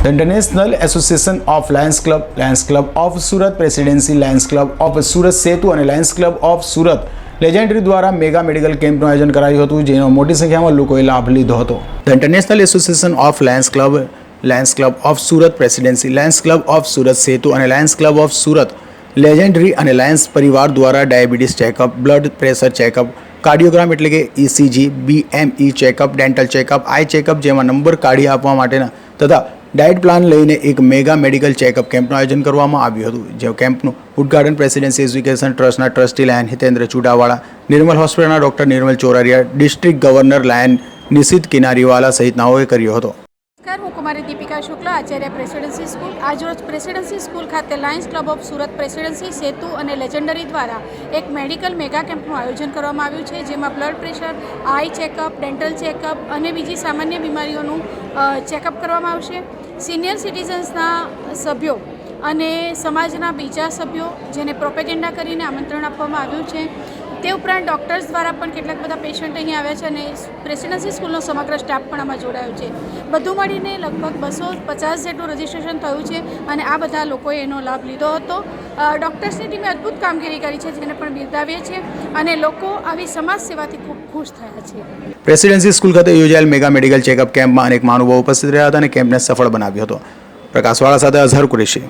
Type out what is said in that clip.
The international association of lions club lions club of Surat presidency lions club of Surat Setu અને lions club of Surat legendary દ્વારા mega medical કેમ્પનું આયોજન કરાયું હતું, જેનો મોટી સંખ્યામાં લોકોએ લાભ લીધો હતો. The International Association of Lions Club Lions Club of Surat Presidency Lions Club of Surat Setu અને Lions Club of Surat Legendary અને લાયન્સ પરિવાર દ્વારા diabetes checkup blood pressure checkup cardiogram એટલે કે ECG BME checkup dental checkup eye checkup જેમાં number કાઢી આપવા માટેના તથા ડાયટ પ્લાન લઈને એક મેગા મેડિકલ ચેકઅપ કેમ્પનું આયોજન કરવામાં આવ્યું હતું જે કેમ્પનું ઉદઘાટન પ્રેસિડેન્સી એજ્યુકેશન ટ્રસ્ટના ટ્રસ્ટી લાયન હિતેન્દ્ર ચુડાવાળા, નિર્મલ હોસ્પિટલના doctor Nirmal Chorariya, district governor lion Nishit Kinariwala સહિતનાઓએ કર્યો હતો. નમસ્કાર, હું કુમારી દીપિકા શુક્લા, આચાર્ય પ્રેસિડેન્સી સ્કૂલ આજરોજ પ્રેસિડેન્સી સ્કૂલ ખાતે Lions Club of Surat Presidency Setu અને લેજન્ડરી દ્વારા એક મેડિકલ મેગા કેમ્પનું આયોજન કરવામાં આવ્યું છે, જેમાં blood pressure, eye checkup, dental checkup અને બીજી સામાન્ય બીમારીઓનું ચેકઅપ કરવામાં આવશે. સિનિયર સિટીઝન્સના સભ્યો અને સમાજના બીજા સભ્યો જેને પ્રોપેગેન્ડા કરીને આમંત્રણ આપવામાં આવ્યું છે. તે ઉપરાંત ડૉક્ટર્સ દ્વારા પણ કેટલાક બધા પેશન્ટ અહીં આવ્યા છે અને પ્રેસિડેન્સી સ્કૂલનો સમગ્ર સ્ટાફ પણ આમાં જોડાયો છે. બધું મળીને લગભગ બસો પચાસ જેટલું રજિસ્ટ્રેશન થયું છે અને આ બધા લોકોએ એનો લાભ લીધો હતો. ડૉક્ટર્સની ટીમે અદ્ભુત કામગીરી કરી છે જેને પણ બિરદાવીએ છીએ અને લોકો આવી સમાજ સેવાથી ખૂબ ખુશ થયા છે. પ્રેસિડેન્સી સ્કૂલ ખાતે યોજાયેલ મેગા મેડિકલ ચેકઅપ કેમ્પમાં અનેક મહાનુભાવો ઉપસ્થિત રહ્યા હતા અને કેમ્પને સફળ બનાવ્યો હતો. પ્રકાશવાળા સાથે અઝહર કુરેશી.